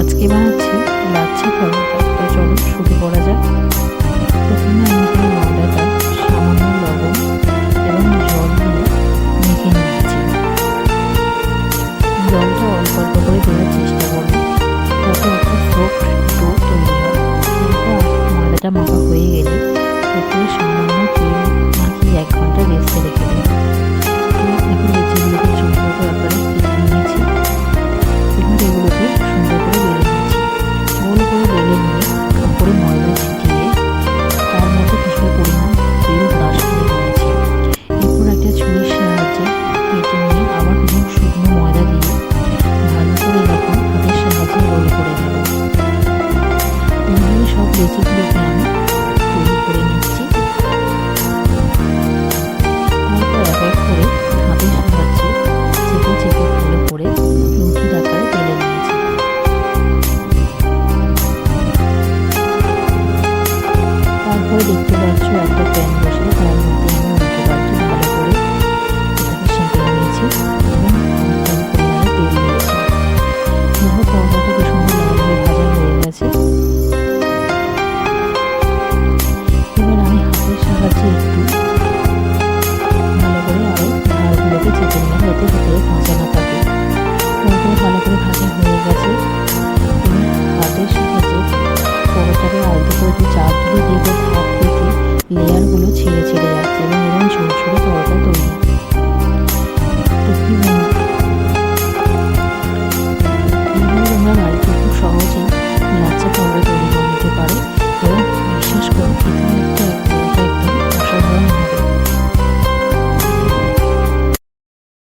আজকে বানাচ্ছি লাচ্ছি পরোটা তো চলো শুরু করা যাক। প্রথমে আমি এখানে ময়দাটা সামান্য লবণ এবং জল দিয়ে মেখে নিয়েছি। জলটা অল্প অল্প করে দেওয়ার চেষ্টা করব, যাতে একটা সফট ডো তৈরি হয়। ময়দাটা মাখা হয়ে গেলে উপরে সামান্য লেচিগুলোকে আমি তৈরি করে নিচ্ছি দেখতে পাচ্ছ একটা প্যান বসে তার মধ্যে